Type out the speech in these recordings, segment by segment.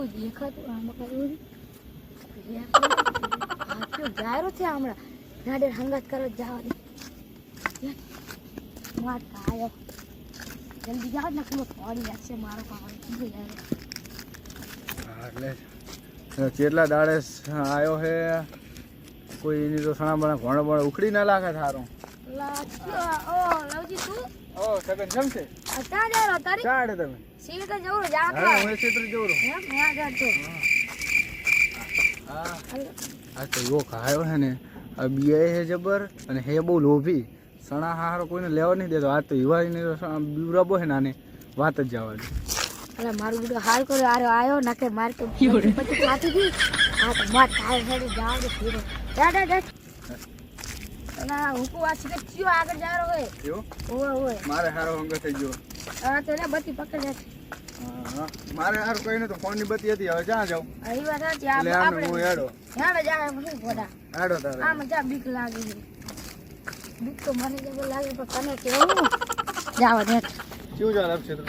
કોઈ દેખાતું આમાં કર્યું જાયરો છે હમણાં નાડે હંગાત કરો જવા માર જલ્દી ને ખબર પડી જશે મારો પાવર એટલે કેટલા દાડે આવ્યો હે કોઈ એની તો સણા બણા ઘણો બણો ઉખડી ના લાગે થારો. ઓ લવજી તું. ઓ સગન કેમ છે આ ક્યાં ચાડે તમે. સીવી જવું જાતો હા હું ક્ષેત્ર જોઉં એમ ત્યાં જાતો હા આ તો એવો ખાયો હે ને. આ બિયાય હે જબર અને હે બહુ લોભી. સણા હારો કોઈને લેવા નહીં દેતો. આ તો હિવાળીને બીવરાબો હે નાને. વાત જ જવા દે અરે મારું બધું હાલ કર્યો. આરો આયો નાકે માર તો પછી ખાતી હતી. હા તો માર થાય હેડી જાવ દે ફીરો. જા જા જા. ના હું આ સીધે ચિયો આગળ જારો હોય. ઓય ઓય મારે હારો હંગ થઈ ગયો. આ તો લે હા, હા. મારે હારું કઈ નતું બત્તી હતી હવે ક્યાં જાઉં? વાત સાચી હું હેડે. શું ગોડા. એડો તારે. આમ જા બીક લાગે છે. બીક તો મને જબર લાગે પણ તને કેવું? જાવા દે. કેવું ચાલે આપ ક્ષેત્ર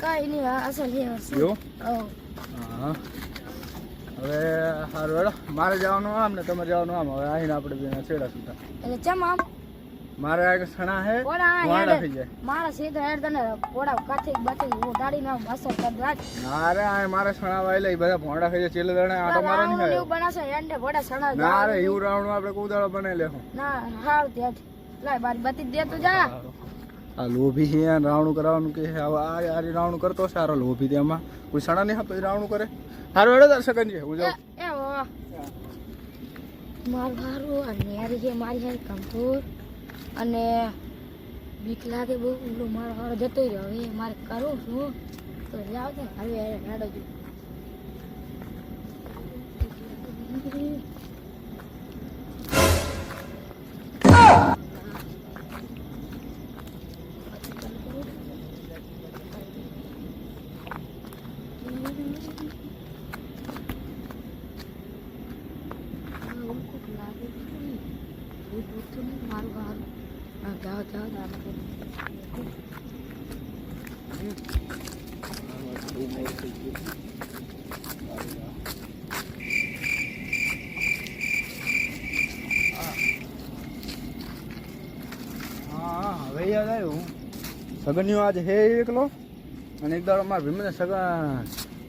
કઈ નહીં અસલ એવું? હા. હવે સારું હેડો. મારે જવાનું આમ ને તમારે જવાનું આમ. હવે આવીને આપણે બે છેડા સુધા. એટલે ચમ આમ? મારે આ સણા હે વાડા થઈ જાય. મારા સીધા હેડ તને પોડા કાથે બાથે ઉડાડી ના અસર કર દાજ મારે આ મારે સણા વાયલે બધા ભોંડા ખાઈ જાય ચેલે દણે આટો મારો નહીં આવ્યો એવું બનાવશે હેડે પોડા સણા ના રે એવું રાવણ આપણે કુદાળો બનાવી લેવું ના હાવ ત્યાં લાય બારી બતી દે તું જા. આ લોભી છે રાવણું કરવાનું કે આ આ રાવણું કરતો સારો લોભી તે એમાં. કોઈ સણા નહીં આપતો રાવણું કરે. સારું તાર સગન છે હું જાઉં મારું આ નેરી છે મારી હે કંકુર. અને બીક લાગે બહુ ઓલો મારો હારો જતો રહ્યો. હવે મારે કરું શું તો જાવ છે હવે હેડો જો. મારું હારું જાઓ જાઓ હવે યાદ આવ્યું સગનની આજે હે એકલો? અને એક દાડો મારા ભીમને સગા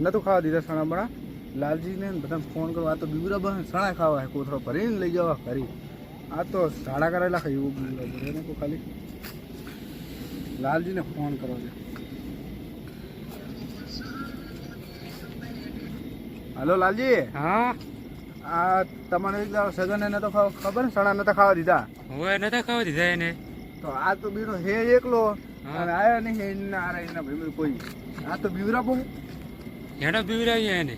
નતું ખાવા દીધા સણા બણા. લાલજીને ને બધાને ફોન કરો આ તો બીબરા બને સણા ખાવા કોથળો ભરીને લઈ જવા ફરી. આ તો સાડા કરેલા ખાઈ એવું બીવરા ભરે ને ખાલી. લાલજીને ફોન કરો છે. હાલો લાલજી. હા? આ તમારે સગન એને તો ખબર ને? સણા નતા ખાવા દીધા. હવે નતા ખાવા દીધા એને? તો આ તો બીરો હે એકલો. અને આયા નહીં એના ભાઈ કોઈ. આ તો બીવરા બહુ એનો બીવરાવી એને.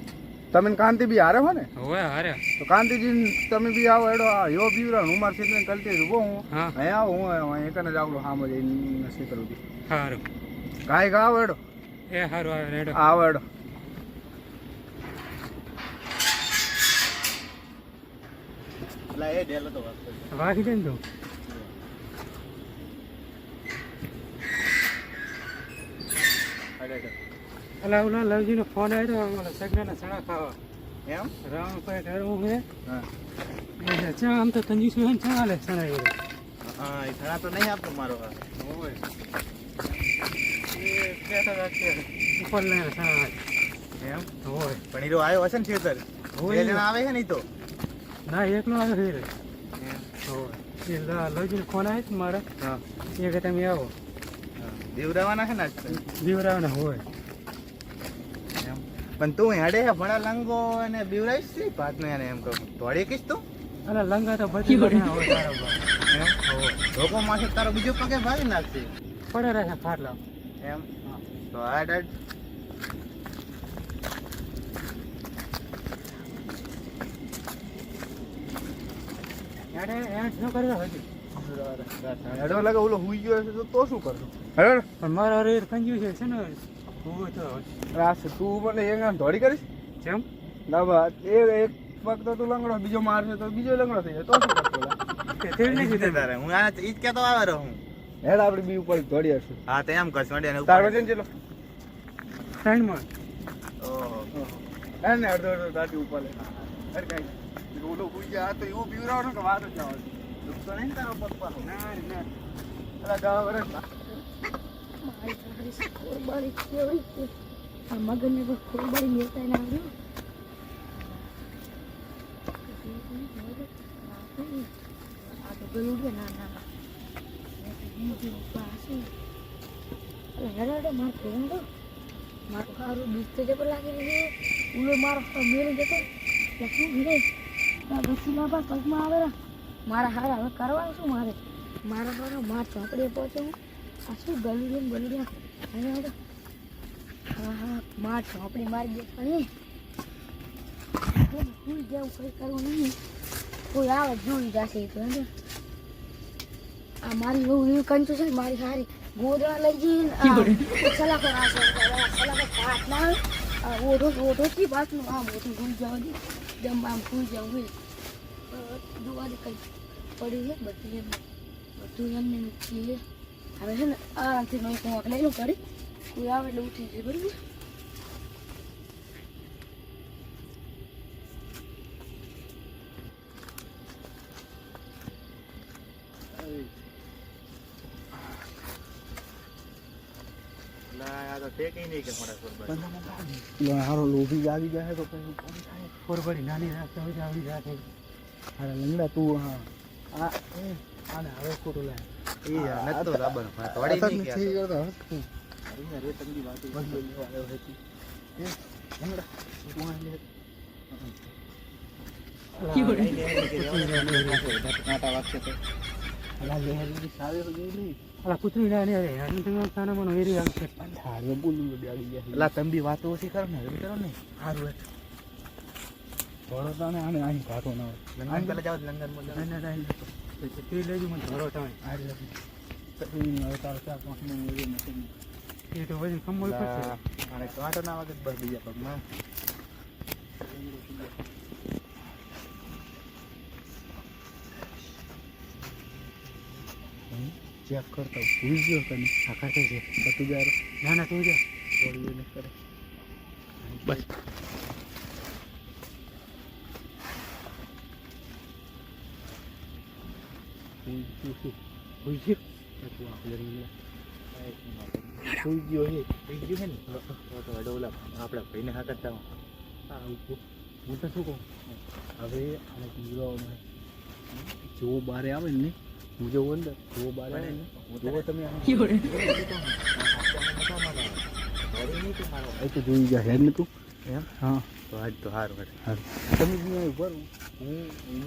તમે કાંતિ બી હારે હો ને? હોય હારે. તો કાંતિજી તમે બી આવો એડો આ યો બીવરા હું માર સીધે કલતી ઊભો હું. હા. અહીં આવો હું અહીં એકને જ આવડો હામ જઈ નસી કરું છું. સારું ગાય ગાવ આવો એડો એ સારું આવે રેડો આવો એડો વાગી દે ને તું. અલા ઓલા લવજીનો ફોન આવ્યો ઓલા સગનાના સણા ખાવા. એમ? રામ પાસે ઠેરવું હે. હા. ચા આમ તો તંજી સુ ને ચા સણા હા એ ઘણા તો નહીં આપતો મારો ઓય. એ બેઠા રાખે ઉપર લે સણા એમ? ઓય. પણ હીરો આવ્યો હશે ને ખેતર? હોય બે જણા આવે છે નહીં તો? ના એકલો આવ્યો હીરો. ઓય. એ લ- લવજીનો ફોન આવ્યો મારે. હા. એ કે તમે આવો. દેવડાવાના છે ને આજ હોય એમ પણ તું હેડે ભણા લંગો અને બીવરાઈશ છે ભાત ને એને એમ કહું. તોડી કીશ તું? અલા લંગા તો બધી લોકો માથે તારો બીજો પગે ભારી નાખશે. પડે રહે ફાટલા એમ? તો આ ડેડ. હજી? હેડો લાગે ઓલો હુઈ ગયો હશે તો તો શું કરશું? હેડો મારા કંજ્યું છે છે ને? હું તો રાસ તું મને એંગા ધોડી કરીશ? જેમ? ના બા એ એક પગ તો તું લંગડો બીજો મારશે તો બીજો લંગડો થઈ જાય તો શું કરતો લા? તે તેલ નહીં કીધું તારે હું આ ઈ જ કહેતો આવે રહું હેડ આપણે બી ઉપર ધોડી હશું. હા તે એમ કરશું ને તાર વજન ચેલો ત્રણમાં. ઓહો. ના ને અડધો અડધો દાટી ઉપર લે. અરે કાઈ ઓલો ઉઈ ગયા તો એવું પીવડાવો કે વાત જ આવે દુખતો નહીં તારો પગ પાછો? ના ના. અલા મારી કેવી આ મગનને તો ખોરબારી મેળતા ના આવ્યું. આ તો પેલું છે ના ના બીજું હેડે મારે ફોન તો મારું સારું દુઃખ તો જબર લાગી રહ્યું ઉલો મારો મેળ જતો. લખું આ બસીના પર પગમાં આવેલા મારા હારા હવે કરવાનું શું મારે? મારા હારા, માર ચોકડીએ પહોંચે હું. આ શું ગલુડિયા ગલુડિયા અરે હેડો હા હા માર ચોપડી મારી દે પણ ભૂલ જેવું કંઈ કરવું નહીં. કોઈ આવે જોઈ જશે તો આ મારી બહુ એવું કંચું છે મારી સારી ગોદડા લઈ જઈને ના ઓઢો ઓઢો થી પાછું આમ ઓઢું ભૂલ જવા દે. જમ આમ ભૂલ જવું હોય. જોવા દે કંઈ પડ્યું છે બધું એમ બધું એમને એમ છીએ હવે છે ને આરામથી નહીં કોક લઈ લો કરી કોઈ આવે એટલે ઉઠી જાય બરાબર તો ઠેકે નહીં કે મારા કુરબાન. હારો લોભી આવી જાય તો પછી કોણ નાની રાખતા હોય આવી રાખે અરે લંગડા તું હા આને હવે ખોટું લાય એ યાર, નથી તો લાવવાનો. હા, તો વળી નહીં કે આ તો. નથી કરતા હસતું. અહીંયા રે તમની વાતો. આવ્યો હતી. આ તમે તમે વાતો ઓછી કરો ને કરો ને. હારું થોડો તાણે આને અહીં ઘાટો ના લંડન પેલા જાઓ લંડનમાં જાઓ. હોય ના ના તે લેજો મને ધરો તમે હારે પછી હવે તારો ચાર પાંચ મહિને એવી નથી એ તો વજન કમળ લા, પડશે અને કાંટો ના વાગે બસ બીજા પગમાં ચેક કરતા ભૂલ ગયો તને આ થઈ છે બધું જારો ના ના તું જા. થોડી કરે. બસ. ભૂલ ગયો. હોઈ ગયો. લે ગયો છે સુઈ ગયો છે ને તો વડો ઓલા આપણા ભાઈને હા કરતા હો. હું તો શું કહું હવે આને પીવડાવવાનું જો બારે આવે ને હું જેવો અંદર જેવો બારે આવે ને જો તમે એ તો જોઈ જાય હેડ ને તું એમ હા તો આજ તો સારું હેડ. તમે જ હું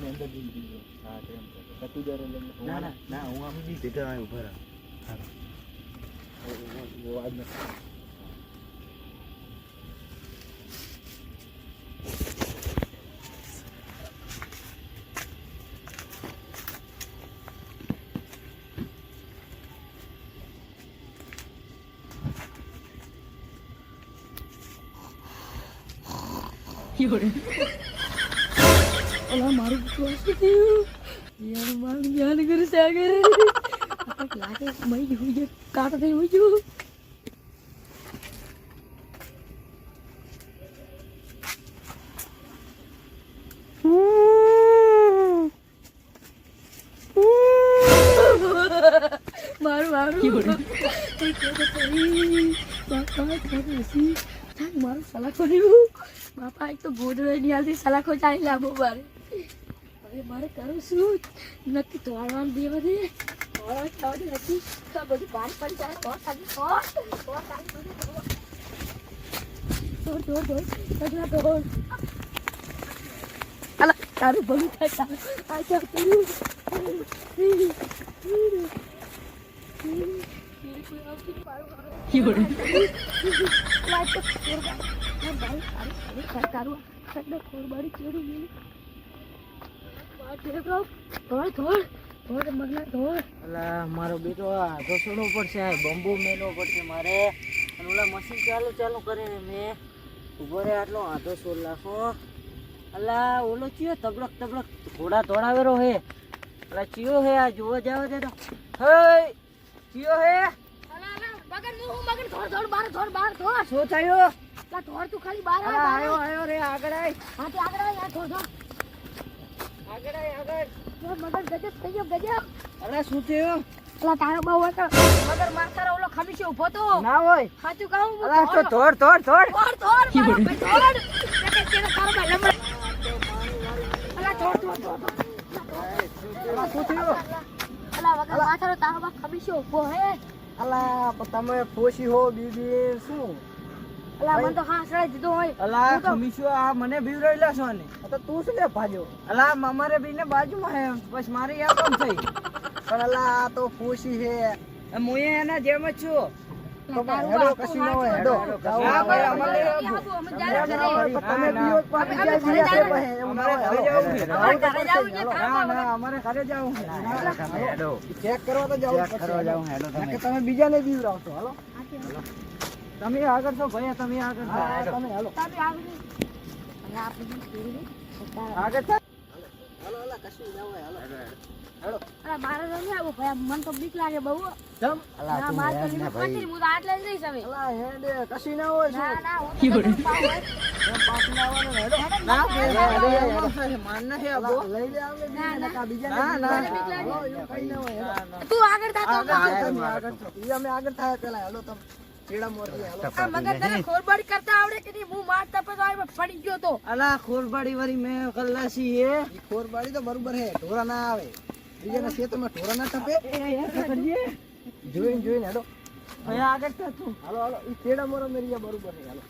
અંદર પી હા તો એમ કરો. તું જ્યારે ના ના ના હું આમ નહીં ભેગા ઊભા રહું. વાત મારું શ્વાસ થયું યાર મારું ધ્યાન કરે સાગર આપણે લાગે મઈ હોઈ ગયો કાટ થઈ હોઈ ગયો મારું મારું એક વખત કરી બાપા ખરું હસી થાય મારું સલાખો રહ્યું બાપા એક તો ગોદડો ની હાલથી સલાખો ચાલી લાંબો મારે હવે મારે કરું શું નક્કી તોડવાનું દેવા દે અલા તારું ભલું થાય તારું આ ચાલ કર્યું કોઈ મગના અલા મારો બેટો આ ઘસડવો પડશે આ બંબુ મેલો પડશે મારે. અને ઓલા મશીન ચાલુ ચાલુ કરે ને મેં. ઊભો રે આટલો આધો સોલ લાખો. અલા ઓલો ચિયો તબડક તબડક ઘોડા દોડાવેરો હે. અલા ચિયો હે આ જોવા જાવ દે તો. હે ચિયો હે. અલા અલા મગન હું મગન ધોર ધોર બાર થોડ બાર થોડ શું થયું? લા ધોર તું ખાલી બાર અલા, આવ આયો આયો રે આગળ આય. હા તે આગળ આય આ આગળ જો મગર ગજબ થઈ ગયો ગજબ અલા શું થયું? લા તારો બહુ એક મગર મારતારો ઓલો ખમીસે ઊભો તો. ના હોય. સાચું કહું? હું તો થોડ તોડ તોડ તોડ થોડ થોડ થોડ એટલે તેનો તારો ભાઈ લમડે અલા થોડ થોડ થોડ અલા શું થયું? અલા વગર માથાનો તારો બાપ ખમીસે ઊભો હે. અલા તમે ફોસી હો બીબી શું? અલા મને તો હા સળે દીધો હોય. અલા આ મને બીવરાયેલા છો ને. તો તું શું લે ભાજો? અલા અમારે બીને બાજુમાં હે બસ મારી આ કોમ થઈ. પણ અલા આ તો ફોસી હે હું એના જેમ જ છું. તમે બીજા ના હોય. અમારે ઘરે જવું છે, ના, તારા ના, અમારે ઘરે જવું છે. હેડો. ચેક કરવા તો જવું ચેક કરવા જાઉં, હેડો તમે. બીજાને બીવરાવશો હાલો. તમે આગળ છો ભાઈ તમે આગળ છો. તમે હાલો તમે આગળ આગળ થાય હાલો હાલો કશું ના હોય હાલો હાલો અલા, મારે તો નહીં આવું ભાઈ મને તો બીક લાગે બહુ જમ ના મારે તો limit પતી, હું તો આટલે જ રહીશ હવે અલા હેડ કશું ના હોય ના ના હું તો તને પાવ હોય. પાછું આવવાનું હેડો. હેડો, ના, હેડો, ના, હેડો, હેડો, હેડો. હેડો. માન નથી આપો. લઈ લે આવે ના. ના, ના. હાલો. તું આગળ થા તો અમે આગળ થાય પેલા હેડો તમે ખોરબાડી કરતા આવડે કે નહીં? હું મારતા પછી આવીને પડી ગયો તો. અલા ખોરબાડી વાળી મેં કલ્લાસી એ ખોરબાડી તો બરોબર હે ઢોરા ના આવે. બીજાના ખેતરમાં ઢોરા ના ટપે જોઈને જોઈને હાલો. આગળ થા હાલો હાલો. ઈ ચેડા મોરો મેરી બરોબર હે હાલો.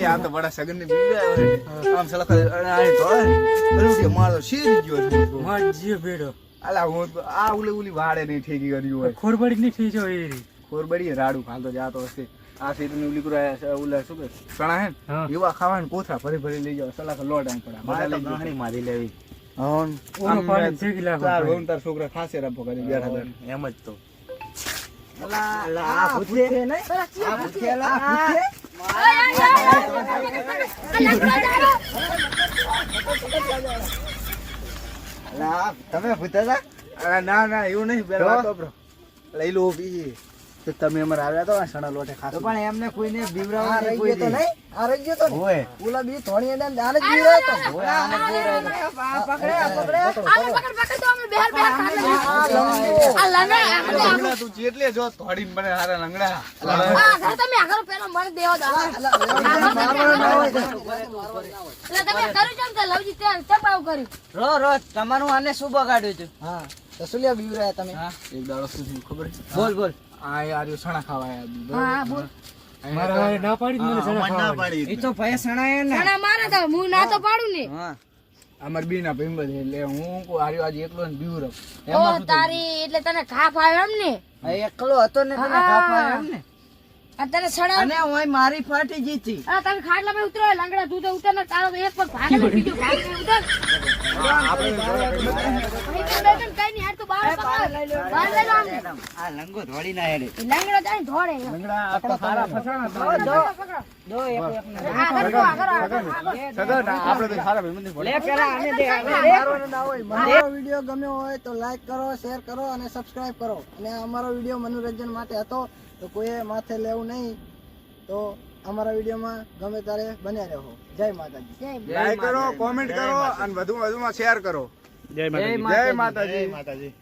એ આમ તો બડા સગન ને બીજા આમ સલખ આ ઢોળે અરુટી મારો શીરી ગયો માર બેડો. અલા હું તો આ ઉલી ઉલી વાડે નહીં ઠેકી કર્યું હોય. ખોરબડી નહીં થઈ જાવ એ ખોરબડી રાડું ફાલતો જાતો હશે. આ સીધું ઉલી કુરા ઉલા શું કે? ચણા હે ને. એવા ખાવાનું કોથરા ભરી ભરી લઈ જાવ સલાહ લોટ આમ પડા મારે તો જાઓ. મારી લેવી. હોન ઓનો પાણી શેકી લાગો તાર હોન તાર છોકરા ખાસે રબો કરી બેઠા એમ જ તો. અલા અલા, આ ભૂતે? નહીં? આ ભૂતે. અલા આ ભૂતે. અલા, તમે ભૂતા હતા ના ના એવું નહીં પેલા લઈ લો બી તો તમે અમારે આવ્યા તો સણા લોટે તો પણ એમને કોઈને બીવરાવા રહી કોઈ તો નહીં આરોગ્ય તો હોય ઓલા બી થોડી એને આને જ બીવરાયો તો હોય આને આ પકડે આ પકડે આલે પકડ પકડ તો અમે બેર બેર. આ લંગડો. આ લંગડા, તું જેટલે જો થોડી મને હારા લંગડા આ ઘર તમે આગળ પેલો મને દેવો દો. એટલે તમે કર્યું છે કે લવજી તે ચપાવ કર્યું? રો રો તમારું આને શું બગાડ્યું છે હા તો શું લ્યા બીવરાયા તમે એક દાડો સુધી ખબર બોલ બોલ આ યાર સણા ખાવા આયા હા, બોલ. મારા ના પાડી મને સણા ના પાડી એ તો ભય સણાય ને. ઘણા મારે તો હું ના તો પાડું ને. હા. અમાર બી ના ભીમ બધે એટલે હું આર્યો આજે એકલો ને બીવરો ઓ? તારી એટલે તને ખાપ આવ્યો એમ ને? એકલો હતો ને તને હા. કાપા એમ ને? સડા અને મારી ફાટી જીતી આ તમે ખાટલા માં ઉતરો લંગડા તું તો ઉતર ને તારો એક પગ ભાગે ને બીજો ભાગે ઉતર. વિડિયો ગમ્યો હોય તો લાઈક કરો શેર કરો અને સબસ્ક્રાઈબ કરો. અને અમારો વીડિયો મનોરંજન માટે હતો. તો કોઈએ માથે લેવું નહીં તો અમારા વિડીયોમાં ગમે ત્યારે બન્યા રહો. જય માતાજી. જય લાઈક કરો કોમેન્ટ કરો અને વધુ વધુમાં શેર કરો. જય માતાજી. જય માતાજી. માતાજી.